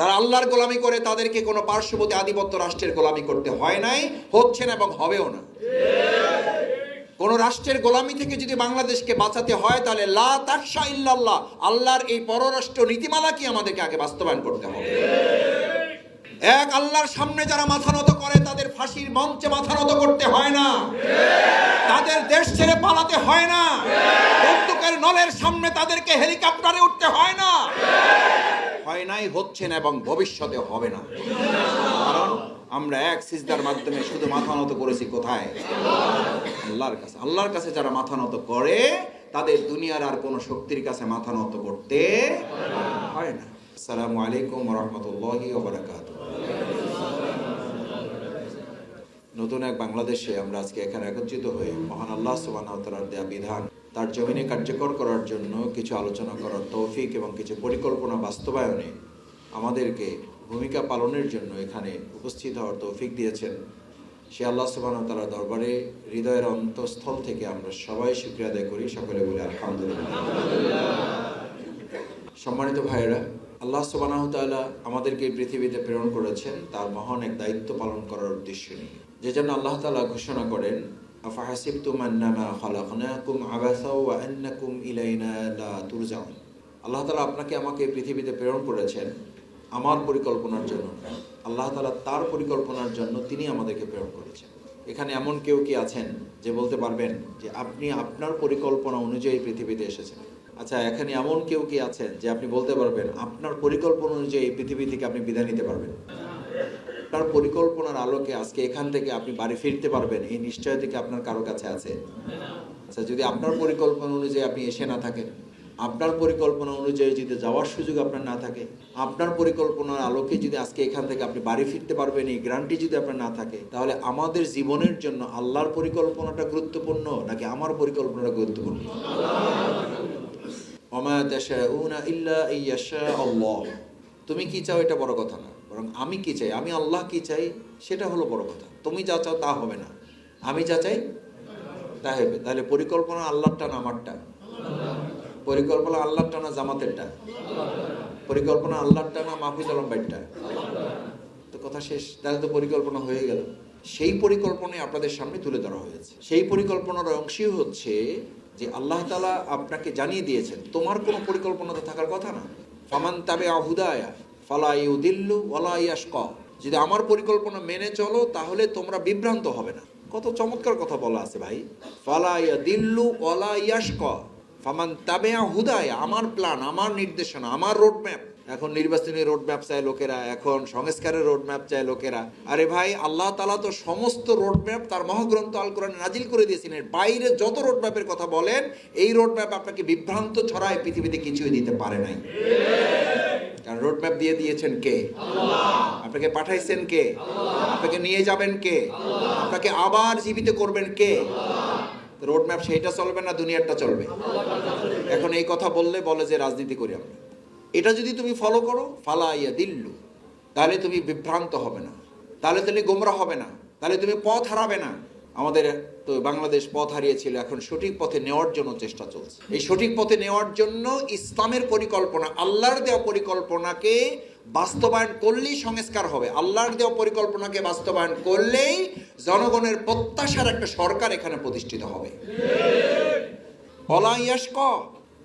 যারা আল্লাহর গোলামি করে, তাদেরকে কোনো পার্শ্ববর্তী আধিপত্য রাষ্ট্রের গোলামি করতে হয় নাই, হচ্ছে না এবং হবেও না। কোন রাষ্ট্রের গোলামি থেকে যদি বাংলাদেশকে বাঁচাতে হয়, তাহলে লা তাকশা ইল্লাল্লাহ, আল্লাহর এই পররাষ্ট্র নীতিমালা কি আমাদেরকে আগে বাস্তবায়ন করতে হবে? এক, আল্লাহর সামনে যারা মাথা নত করে, তাদের ফাঁসির মঞ্চে মাথা নত করতে হয় না। তাদের দেশ ছেড়ে পালাতে হয় না। বন্দুকের নলের সামনে তাদেরকে হেলিকপ্টারে উঠতে হয় নাই হচ্ছে না এবং ভবিষ্যতে হবে না। কারণ আমরা এক সিজদার মাধ্যমে শুধু মাথা নত করেছি কোথায়? আল্লাহর কাছে। আল্লাহর কাছে যারা মাথা নত করে, তাদের দুনিয়ার আর কোনো শক্তির কাছে মাথা নত করতে হয় না। আসসালামু আলাইকুম রহমতুল্লাহি নতুন এক বাংলাদেশে আমরা আজকে এখানে একত্রিত হয়ে মহান আল্লাহ সুবহানাহু দেয়া বিধান, তার জমিনে কার্যকর করার জন্য কিছু আলোচনা করার তৌফিক এবং কিছু পরিকল্পনা বাস্তবায়নে আমাদেরকে ভূমিকা পালনের জন্য এখানে উপস্থিত হওয়ার তৌফিক দিয়েছেন। সে আল্লাহ ওয়া দরবারে হৃদয়ের অন্তঃস্থল থেকে আমরা সবাই শুকরিয়া আদায় করি। সকলে বলি আলহামদুলিল্লাহ। সম্মানিত ভাইয়েরা, আল্লাহ ওয়া আমাদেরকে এই পৃথিবীতে প্রেরণ করেছেন। তার মহান এক দায়িত্ব পালন করার উদ্দেশ্য নিয়ে। যে জন্য আল্লাহ তাআলা ঘোষণা করেন আল্লাহ তালা আপনাকে আমাকে পৃথিবীতে প্রেরণ করেছেন। আমার পরিকল্পনার জন্য, আল্লাহ তাআলা তার পরিকল্পনার জন্য তিনি আমাদেরকে প্রেরণ করেছেন। এখানে এমন কেউ কি আছেন যে বলতে পারবেন যে আপনি আপনার পরিকল্পনা অনুযায়ী পৃথিবীতে এসেছেন? আচ্ছা এখানে এমন কেউ কি আছেন যে আপনি বলতে পারবেন, আপনার পরিকল্পনা অনুযায়ী পৃথিবী থেকে আপনি বিদায় নিতে পারবেন? আপনার পরিকল্পনার আলোকে আজকে এখান থেকে আপনি বাড়ি ফিরতে পারবেন, এই নিশ্চয় থেকে আপনার কারও কাছে আছে। আচ্ছা যদি আপনার পরিকল্পনা অনুযায়ী আপনি এসে না থাকেন আপনার পরিকল্পনা অনুযায়ী যদি যাওয়ার সুযোগ আপনার না থাকে, আপনার পরিকল্পনার আলোকে যদি আজকে এখান থেকে আপনি বাড়ি ফিরতে পারবেন, এই গ্রান্টি যদি আপনার না থাকে, তাহলে আমাদের জীবনের জন্য আল্লাহর পরিকল্পনাটা গুরুত্বপূর্ণ নাকি আমার পরিকল্পনাটা গুরুত্বপূর্ণ? তুমি কি চাও এটা বড় কথা না? বরং আমি কি চাই? আমি আল্লাহ কি চাই? সেটা হলো বড় কথা। তুমি যা চাও তা হবে না। আমি যা চাই, তা হবে। তাহলে পরিকল্পনা আল্লাহরটা না আমারটা। পরিকল্পনা আল্লাহরটা না জামাতেরটা। পরিকল্পনা আল্লাহরটা না মাহফুজ আলম তো কথা শেষ, তাহলে তো পরিকল্পনা হয়ে গেল। সেই পরিকল্পনাই আপনাদের সামনে তুলে ধরা হয়েছে। সেই পরিকল্পনার অংশই হচ্ছে যে আল্লাহ তালা আপনাকে জানিয়ে দিয়েছেন, তোমার কোনো পরিকল্পনা তো থাকার কথা না। ফামান তাবে আহুদায়া ফালা ইউদিল্লু ওয়ালা ইয়াশক। যদি আমার পরিকল্পনা মেনে চলো, তাহলে তোমরা বিভ্রান্ত হবে না। কত চমৎকার কথা বলা আছে ভাই। ফালা ইয়াদিল্লু ওয়ালা ইয়াশক। ফামান তাবে হুদায় আমার প্ল্যান আমার নির্দেশনা আমার রোড ম্যাপ এখন নির্বাচনী রোড ম্যাপ চায় লোকেরা এখন সংস্কারের রোড ম্যাপ চায় লোকেরা। আরে ভাই আল্লাহ তালা তো সমস্ত রোড ম্যাপ তার মহাগ্রন্থ আল কোরআন নাজিল করে দিয়েছেন। এর বাইরে যত রোড ম্যাপের কথা বলেন এই রোড ম্যাপ আপনাকে বিভ্রান্ত ছড়ায় পৃথিবীতে কিছুই দিতে পারে নাই। কারণ রোড ম্যাপ দিয়ে দিয়েছেন কে? আপনাকে পাঠাইছেন কে? আপনাকে নিয়ে যাবেন কে? আপনাকে আবার জীবিত করবেন কে? রোড ম্যাপ সেইটা চলবে না, দুনিয়ারটা চলবে? এখন এই কথা বললে বলে যে রাজনীতি করি আমরা এটা যদি তুমি ফলো করো, ফালা ইয়া দিল্লু তাহলে তুমি বিভ্রান্ত হবে না। তাহলে তুমি গোমরা হবে না। তাহলে তুমি পথ হারাবে না। আমাদের তো বাংলাদেশ পথ হারিয়েছিল, এখন সঠিক পথে নেওয়ার জন্য চেষ্টা চলছে। এই সঠিক পথে নেওয়ার জন্য ইসলামের পরিকল্পনা, আল্লাহর দেওয়া পরিকল্পনাকে বাস্তবায়ন করলেই সংস্কার হবে। আল্লাহর দেওয়া পরিকল্পনাকে বাস্তবায়ন করলেই জনগণের প্রত্যাশার একটা সরকার এখানে প্রতিষ্ঠিত হবে। অলাইয়াস্ক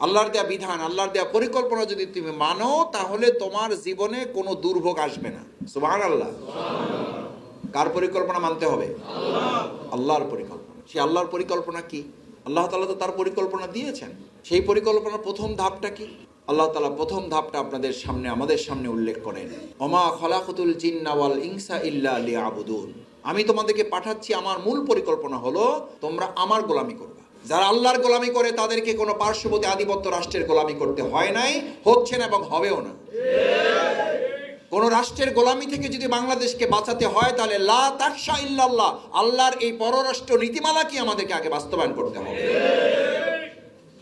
আল্লাহর দেয়া বিধান, আল্লাহর দেয়া পরিকল্পনা যদি তুমি মানো, তাহলে তোমার জীবনে কোনো দুর্ভোগ আসবে না। সুবাহ আল্লাহ কার পরিকল্পনা মানতে হবে? আল্লাহর পরিকল্পনা। সেই আল্লাহর পরিকল্পনা কি? আল্লাহ তালা তো তার পরিকল্পনা দিয়েছেন। সেই পরিকল্পনার প্রথম ধাপটা কি? আল্লাহ তালা প্রথম ধাপটা আপনাদের সামনে, আমাদের সামনে উল্লেখ করেন। অমা খলাকুতুল জিন্নাওয়াল ইনসা ইল্লা আলী আবুদুন আমি তোমাদেরকে পাঠাচ্ছি, আমার মূল পরিকল্পনা হলো তোমরা আমার গোলামি করবে। যারা আল্লাহর গোলামি করে, তাদেরকে কোনো পার্শ্ববর্তী আধিপত্য রাষ্ট্রের গোলামি করতে হয় নাই, হচ্ছে না এবং হবেও না। কোন রাষ্ট্রের গোলামি থেকে যদি বাংলাদেশকে বাঁচাতে হয়, তাহলে লা তাকশা ইল্লাল্লাহ, আল্লাহর এই পররাষ্ট্র নীতিমালা কি আমাদেরকে আগে বাস্তবায়ন করতে হবে?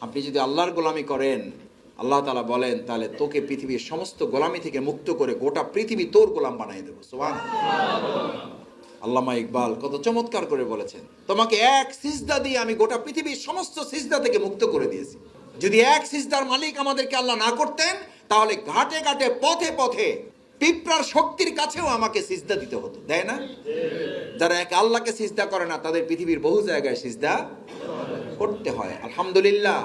আপনি যদি আল্লাহর গোলামি করেন আল্লাহ তালা বলেন, তাহলে তোকে পৃথিবীর সমস্ত গোলামি থেকে মুক্ত করে গোটা পৃথিবী তোর গোলাম বানিয়ে দেবো। সোহান আল্লামা ইকবাল কত চমৎকার করে বলেছেন, তোমাকে এক সিজদা দিয়ে আমি গোটা পৃথিবীর সমস্ত সিজদা থেকে মুক্ত করে দিয়েছি। যদি এক সিজদার মালিক আমাদেরকে আল্লাহ না করতেন, তাহলে ঘাটে ঘাটে, পথে পথে পিঁপড়ার শক্তির কাছেও আমাকে সিজদা দিতে হতো দেয় না? যারা এক আল্লাহকে সিজদা করে না, তাদের পৃথিবীর বহু জায়গায় সিজদা করতে হয়। আলহামদুলিল্লাহ।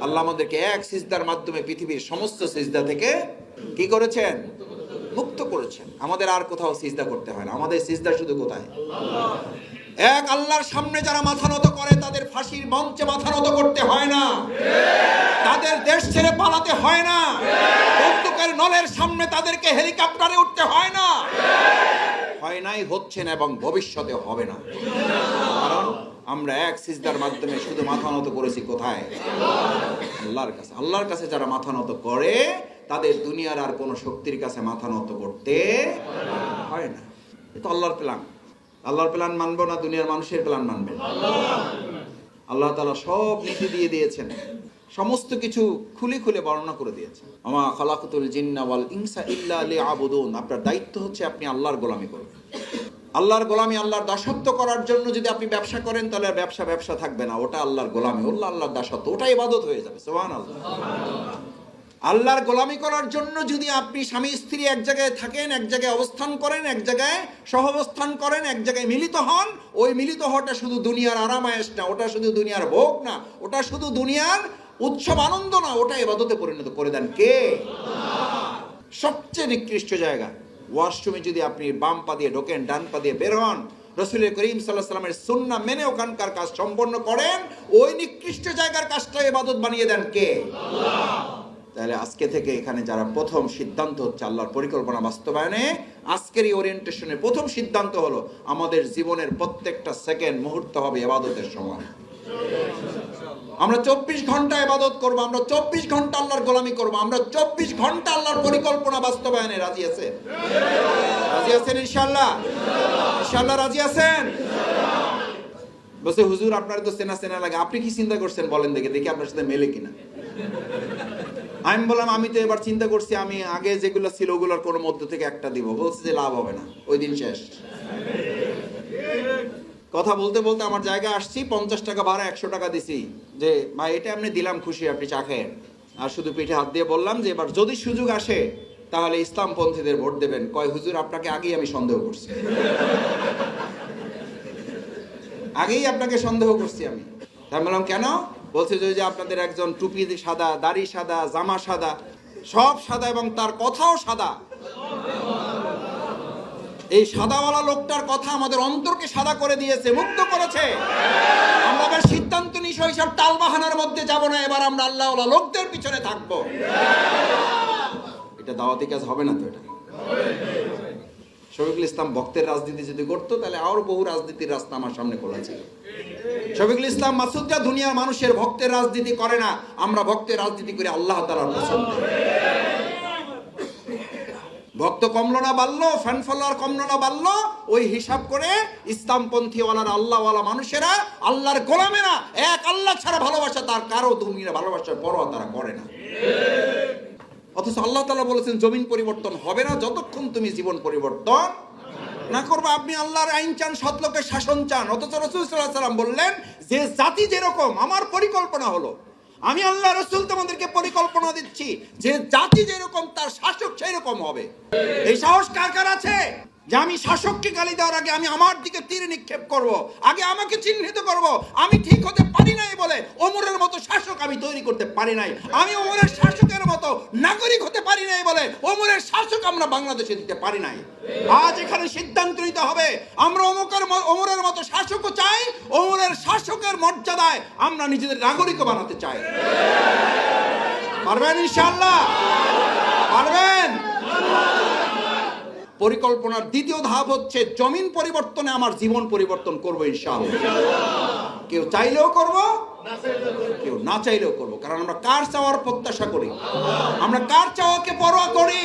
আল্লাহ আমাদেরকে এক সিজদার মাধ্যমে পৃথিবীর সমস্ত সিজদা থেকে কি করেছেন? মুক্ত করেছেন। আমাদের আর কোথাও সিজদা করতে হয় না। আমাদের সিজদা শুধু কোথায়? এক আল্লাহর সামনে যারা মাথা নত করে, তাদের ফাঁসির মঞ্চে মাথা নত করতে হয় না। তাদের দেশ ছেড়ে পালাতে হয় না। বন্দুকের নলের সামনে তাদেরকে হেলিকপ্টারে উঠতে হয় না। হয় নাই, হচ্ছে না এবং ভবিষ্যতে হবে না। কারণ আমরা এক সিজদার মাধ্যমে শুধু মাথা নত করেছি কোথায়? আল্লাহর কাছে। আল্লাহর কাছে যারা মাথা নত করে, তাদের দুনিয়ার আর কোনো শক্তির কাছে মাথা নত করতে হয় না। এ তো আল্লাহর প্ল্যান আল্লাহর প্ল্যান মানবো না, দুনিয়ার মানুষের প্ল্যান মানবে আল্লাহ তালা সব নীতি দিয়ে দিয়েছেন। সমস্ত কিছু খুলে খুলে বর্ণনা করে দিয়েছেন। আমা খালাকুতুল জিন্না ওয়াল ইনসা ইল্লা আবুদুন আপনার দায়িত্ব হচ্ছে আপনি আল্লাহর গোলামি করবেন। আল্লাহর গোলামি আল্লাহর দাসত্ব করার জন্য যদি আপনি ব্যবসা করেন, তাহলে আর ব্যবসা ব্যবসা থাকবে না। ওটা আল্লাহর গোলামি ওল্লা আল্লাহর দাসত্ব। ওটা ইবাদত হয়ে যাবে সোহান আল্লাহ আল্লাহর গোলামি করার জন্য যদি আপনি স্বামী, স্ত্রী এক জায়গায় থাকেন, এক জায়গায় অবস্থান করেন, এক জায়গায় সহাবস্থান করেন, এক জায়গায় মিলিত হন, ওই মিলিত হওয়াটা শুধু দুনিয়ার আরামায়েশ না, ওটা শুধু দুনিয়ার ভোগ না, ওটা শুধু দুনিয়ার উৎসব আনন্দ না, ওটা এবাদতে পরিণত করে দেন কে? সবচেয়ে নিকৃষ্ট জায়গা। ওয়াশরুমে যদি আপনি বাম পা দিয়ে ঢোকেন ডান পা দিয়ে বের হন রসুলের করিম সাল্লাহ সাল্লামের সুন্না মেনে ওখানকার কাজ সম্পন্ন করেন ওই নিকৃষ্ট জায়গার কাজটা এবাদত বানিয়ে দেন কে? তাহলে আজকে থেকে এখানে যারা প্রথম সিদ্ধান্ত হচ্ছে আল্লাহর পরিকল্পনা বাস্তবায়নে আজকের এই ওরিয়েন্টেশনের প্রথম সিদ্ধান্ত হলো আমাদের জীবনের প্রত্যেকটা সেকেন্ড মুহূর্ত হবে এবাদতের সময়। আমরা চব্বিশ ঘণ্টা এবাদত করব, আমরা চব্বিশ ঘণ্টা আল্লাহর গোলামি করব, আমরা চব্বিশ ঘণ্টা আল্লাহর পরিকল্পনা বাস্তবায়নে রাজি আছেন? রাজি আছেন ইনশাল্লাহ ইনশাল্লাহ রাজি আছেন? বসে হুজুর, আপনার তো চেনা চেনা লাগে, আপনি কি চিন্তা করছেন? বলেন দেখে, দেখি আপনার সাথে মেলে কিনা। আমি বললাম, আমি তো এবার চিন্তা করছি, আমি আগে যেগুলো ছিল ওগুলোর কোনো মধ্য থেকে একটা দিব। বলছে যে, লাভ হবে না, ওই দিন শেষ। কথা বলতে বলতে আমার জায়গায় আসছি, পঞ্চাশ টাকা ভাড়া, একশো টাকা দিছি। যে, ভাই, এটা আপনি দিলাম খুশি, আপনি চা খেয়েন। আর শুধু পিঠে হাত দিয়ে বললাম যে, এবার যদি সুযোগ আসে, তাহলে ইসলামপন্থীদের ভোট দেবেন। কয়, হুজুর, আপনাকে আগেই আমি সন্দেহ করছি। আগেই আপনাকে সন্দেহ করছি আমি। তাই বললাম কেন? বলছে যে আপনাদের একজন টুপি সাদা, দাড়ি সাদা, জামা সাদা, সব সাদা এবং তার কথাও সাদা। এই সাদাওয়ালা লোকটার কথা আমাদের অন্তরকে সাদা করে দিয়েছে, মুক্ত করেছে। আমরা এবার সিদ্ধান্ত নিস সব টালবাহানার মধ্যে যাব না, এবার আমরা আল্লাহওয়ালা লোকদের পিছনে থাকব। এটা দাওয়াতি কাজ হবে না তো এটা? শফিকুল ইসলাম ভক্তের রাজনীতি যদি করতো, তাহলে আরও বহু রাজনীতির রাস্তা আমার সামনে খোলা ছিল। শফিকুল ইসলাম মাসুদরা দুনিয়ার মানুষের ভক্তের রাজনীতি করে না, আমরা ভক্তের রাজনীতি করে আল্লাহ তালার পছন্দ। ভক্ত কমলো না বাড়লো ফ্যান ফলোয়ার কমলো না বাড়লো, ওই হিসাব করে ইসলামপন্থী ওয়ালার আল্লাহওয়ালা মানুষেরা আল্লাহর গোলামেরা এক আল্লাহ ছাড়া ভালোবাসা তার, কারও দুনিয়া ভালোবাসার পরোয়া তারা করে না। অথচ আল্লাহ তালা বলেছেন, জমিন পরিবর্তন হবে না, যতক্ষণ তুমি জীবন পরিবর্তন না করব, আপনি আল্লাহর আইন চান সৎলোকের শাসন চান। অথচ রসুল সাল্লাহ সাল্লাম বললেন, যে জাতি যেরকম, আমার পরিকল্পনা হলো আমি আল্লাহ রসুল তোমাদেরকে পরিকল্পনা দিচ্ছি যে জাতি যেরকম, তার শাসক সেরকম হবে। এই সাহস কার কার আছে? যে আমি শাসককে গালি দেওয়ার আগে আমি আমার দিকে তীর নিক্ষেপ করব, আগে আমাকে চিহ্নিত করব। আমি ঠিক হতে পারি নাই বলে ওমরের মতো শাসক আমি তৈরি করতে পারি নাই। আমি ওমরের শাসকের মতো নাগরিক হতে পারি নাই বলে ওমরের শাসক আমরা বাংলাদেশে দিতে পারি নাই। আজ এখানে সিদ্ধান্ত নিতে হবে, আমরা অমুকের ওমরের মতো শাসকও চাই, ওমরের শাসকের মর্যাদায় আমরা নিজেদের নাগরিকও বানাতে চাই। পারবেন ইনশাল্লাহ পারবেন? পরিকল্পনার দ্বিতীয় ধাপ হচ্ছে জমিন পরিবর্তনে আমার জীবন পরিবর্তন করব ইনশাআল্লাহ। কেউ চাইলেও করব, কেউ না চাইলেও করব। কারণ আমরা কার চাওয়ার প্রত্যাশা করি? আমরা কার চাওয়াকে পরোয়া করি?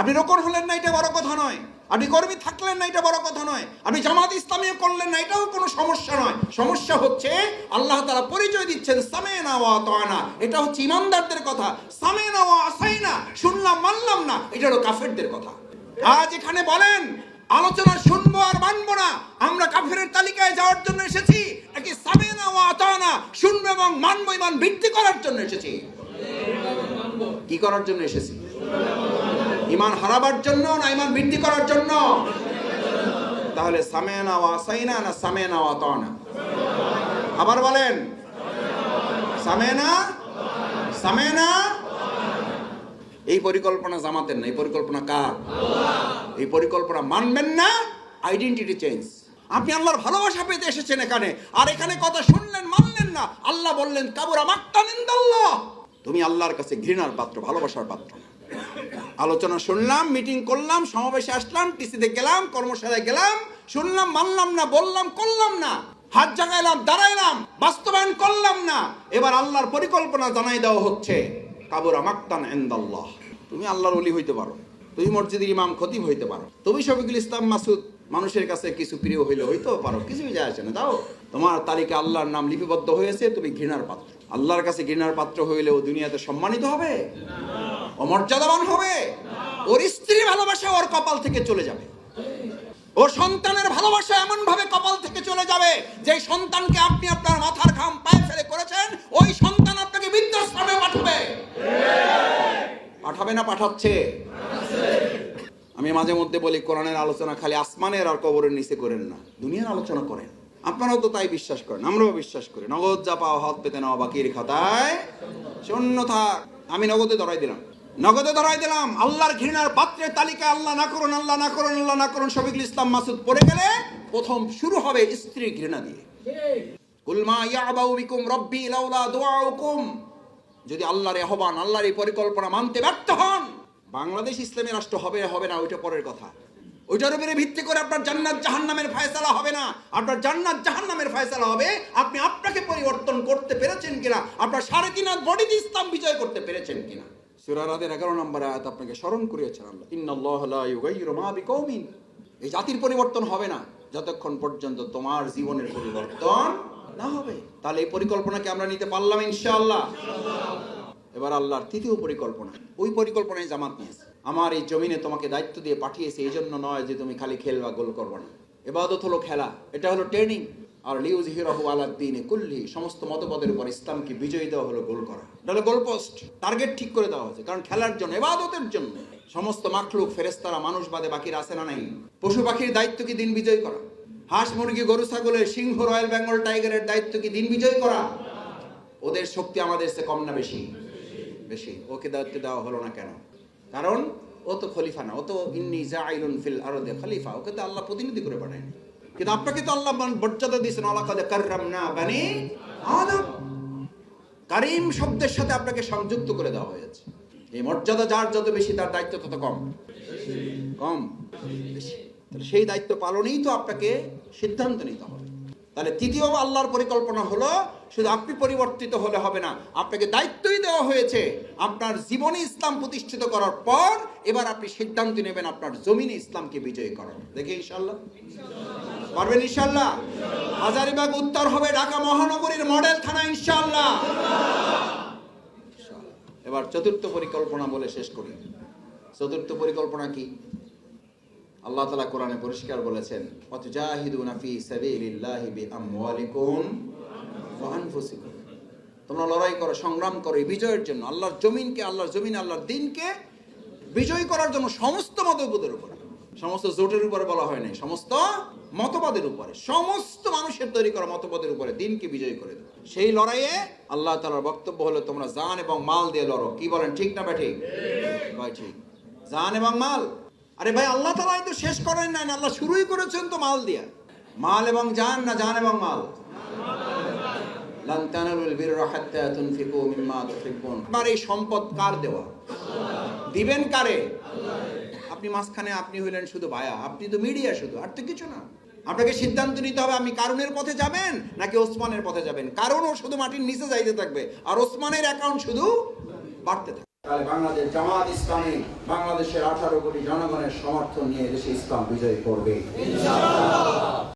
আপনি রোকন হলেন না, এটা বড় কথা নয়। আপনি কর্মী থাকলেন না, এটা বড় কথা নয়। আপনি জামাত ইসলামীয় করলেন না, এটাও কোনো সমস্যা নয়। সমস্যা হচ্ছে, আল্লাহ তারা পরিচয় দিচ্ছেন, সামে না ওয়া তয়না এটা হচ্ছে ইমানদারদের কথা। সামে না ওয়া আসাই না, শুনলাম, মানলাম না, এটা হলো কাফেরদের কথা। আজ এখানে বলেন, আলোচনা শুনব আর মানবো না। আমরা কাফেরের তালিকায় যাওয়ার জন্য এসেছি, নাকি সামে না ওয়া তয়না শুনব এবং মানবো, ইমান বৃদ্ধি করার জন্য এসেছি? কি করার জন্য এসেছি? ইমান হারাবার জন্য না ইমান বৃদ্ধি করার জন্য? তাহলে সামেনা ওয়া সাইনা না সামেনা ওয়া তানা আবার বলেন, সামেনা সামেনা এই পরিকল্পনা জামাতের না, এই পরিকল্পনা কার? এই পরিকল্পনা মানবেন না আইডেন্টিটি চেঞ্জ আপনি আল্লাহর ভালোবাসা পেতে এসেছেন এখানে, আর এখানে কথা শুনলেন, মানলেন না। আল্লাহ বললেন, কাবুরা তুমি আল্লাহর কাছে ঘৃণার পাত্র, ভালোবাসার পাত্র। আলোচনা শুনলাম মিটিং করলাম, সমাবেশে আসলাম টিসিতে গেলাম, কর্মশালায় গেলাম, শুনলাম, মানলাম না, বললাম, করলাম না। হাত জাগাইলাম, দাঁড়াইলাম, বাস্তবায়ন করলাম না। এবার আল্লাহর পরিকল্পনা জানাই দেওয়া হচ্ছে। কাবুরা মাক্তান এন্দাল্লাহ তুমি আল্লাহর অলি হইতে পারো। তুমি মসজিদের ইমাম, খতিব হইতে পারো। তুমি শফিকুল ইসলাম মাসুদ, মানুষের কাছে কিছু প্রিয় হইলে হইতেও পারো। কিছুই যায় আসে না। দাও তোমার তালিকা আল্লাহর নাম লিপিবদ্ধ হয়েছে, তুমি ঘৃণার পাত্র। আল্লাহর কাছে ঘৃণার পাত্র হইলে ও দুনিয়াতে সম্মানিত হবে? অমর্যাদাবান হবে? ওর স্ত্রী ভালোবাসা ওর কপাল থেকে চলে যাবে। ওর সন্তানের ভালোবাসা এমন ভাবে কপাল থেকে চলে যাবে যে সন্তানকে আপনি আপনার মাথার ঘাম পায়ে ফেলে করেছেন, ওই সন্তান আপনাকে বৃদ্ধাশ্রমে পাঠাবে। পাঠাবে না পাঠাচ্ছে? আমি মাঝে মধ্যে বলি, কোরআনের আলোচনা খালি আসমানের আর কবরের নিচে করেন না, দুনিয়ার আলোচনা করেন। আপনারাও তো তাই বিশ্বাস করেন, আমরাও বিশ্বাস করি। নগদ যা পাওয়া হাত পেতে নেওয়া বাকির খাতায়। শূন্য থাক। আমি নগদে ধরাই দিলাম। নগদে ধরাই দিলাম। আল্লাহর ঘৃণার পাত্রের তালিকা আল্লাহ না করুন, আল্লাহ না করুন, আল্লাহ না করুন, শফিকুল ইসলাম মাসুদ পড়ে গেলে প্রথম শুরু হবে স্ত্রী ঘৃণা দিয়ে। কুলমা ইয়াবাউ বিকুম রব্বি লাউলা যদি আল্লাহর আল্লাহর এই পরিকল্পনা মানতে ব্যর্থ হন, বাংলাদেশ ইসলামী রাষ্ট্র হবে হবে না, ওইটা পরের কথা। ওইটার উপরে ভিত্তি করে আপনার জান্নাত জাহান্নামের ফয়সালা হবে না। আপনার জান্নাত জাহান্নামের ফয়সালা হবে, আপনি আপনাকে পরিবর্তন করতে পেরেছেন কিনা? আপনার সাড়ে তিন বডিতে ইসলাম বিজয় করতে পেরেছেন কিনা? সুরারাদের এগারো নম্বর আয়াত আপনাকে স্মরণ করিয়েছেন আল্লাহ। বিকৌমিন। এই জাতির পরিবর্তন হবে না। যতক্ষণ পর্যন্ত তোমার জীবনের পরিবর্তন না হবে। তাহলে এই পরিকল্পনাকে আমরা নিতে পারলাম ইনশাআল্লাহ। এবার আল্লাহর তৃতীয় পরিকল্পনা। ওই পরিকল্পনায় জামাত নিয়েছে। আমার এই জমিনে তোমাকে দায়িত্ব দিয়ে পাঠিয়েছে এই জন্য নয় যে তুমি খালি খেলবা গোল করবা না। এবাদত হলো খেলা। এটা হলো ট্রেনিং আর লিউজ হিরাহু আলাদ্দিনে কুল্লি, সমস্ত মতপদের উপর ইসলামকে বিজয়ী দেওয়া হলো গোল করা। এটা হলো গোল পোস্ট টার্গেট ঠিক করে দেওয়া হয়েছে। কারণ খেলার জন্য এবাদতের জন্য সমস্ত মাখলুক ফেরেস্তারা মানুষ বাদে বাকির আছে না নাই। পশু পাখির দায়িত্ব কি দিন বিজয় করা? হাঁস, মুরগি, গরু, ছাগলের সিংহ, রয়্যাল বেঙ্গল টাইগারের দায়িত্ব কি দিন বিজয় করা? ওদের শক্তি আমাদের কম না বেশি? বেশি। ওকে দায়িত্ব দেওয়া হলো না কেন? কারণ ও তো খলিফা না, ও তো ইন্নি ফিল আরদে খলিফা, ওকে তো আল্লাহ প্রতিনিধি করে পাঠায় কিন্তু আপনাকে তো আল্লাহ মর্যাদা দিয়েছেন আল্লাহ কাররাম না বানি আদম। কারিম শব্দের সাথে আপনাকে সংযুক্ত করে দেওয়া হয়েছে। এই মর্যাদা যার যত বেশি, তার দায়িত্ব তত কম। কম? তাহলে সেই দায়িত্ব পালনেই তো আপনাকে সিদ্ধান্ত নিতে হবে। তাহলে তৃতীয় আল্লাহর পরিকল্পনা হলো শুধু আপনি পরিবর্তিত হলে হবে না, আপনাকে দায়িত্বই দেওয়া হয়েছে। আপনার জীবনে ইসলাম প্রতিষ্ঠিত করার পর এবার আপনি সিদ্ধান্ত নেবেন আপনার জমিনে ইসলামকে বিজয়ী করার। দেখে ইনশাল্লাহ পারবেন ইনশাল্লাহ হাজারিবাগ উত্তর হবে ঢাকা মহানগরীর মডেল থানা ইনশাল্লাহ এবার চতুর্থ পরিকল্পনা বলে শেষ করি। চতুর্থ পরিকল্পনা কি? আল্লাহ তালা কোরআনে পরিষ্কার বলেছেন, অতজাহিদুনা ফি সাবিলিল্লাহি বিআমওয়ালিকুম ওয়া তোমরা লড়াই করো, সংগ্রাম করো এই বিজয়ের জন্য। আল্লাহর জমিনকে, আল্লাহর জমিন, আল্লাহর দিনকে বিজয় করার জন্য সমস্ত মতবাদের উপরে। সমস্ত জোটের উপরে বলা হয় নাই, সমস্ত মতবাদের উপরে। সমস্ত মানুষের তৈরি করা মতবাদের উপরে দিনকে বিজয় করে দেবে সেই লড়াইয়ে আল্লাহ তালার বক্তব্য হলো, তোমরা জান এবং মাল দিয়ে লড়ো। কি বলেন, ঠিক না ব্যাঠিক? ভাই ঠিক। জান এবং মাল। আরে ভাই, আল্লাহ তালাই তো শেষ করেন নাই, আল্লাহ শুরুই করেছেন তো মাল দিয়া। মাল এবং জান না জান এবং মাল? লান তানালুল বিররা হাত্তা তুনফিকু মিম্মা তুহিব্বুন। আপনার এই সম্পদ কার দেওয়া? দিবেন কারে? আপনি মাঝখানে আপনি হইলেন শুধু ভায়া আপনি তো মিডিয়া শুধু আর তো কিছু না। আপনাকে সিদ্ধান্ত নিতে হবে আপনি কারণের পথে যাবেন নাকি ওসমানের পথে যাবেন? কারণ ও শুধু মাটির নিচে যাইতে থাকবে আর ওসমানের অ্যাকাউন্ট শুধু বাড়তে থাকবে। তাহলে বাংলাদেশ জামাত ইসলামী বাংলাদেশের আঠারো কোটি জনগণের সমর্থন নিয়ে দেশে ইসলাম বিজয় করবে।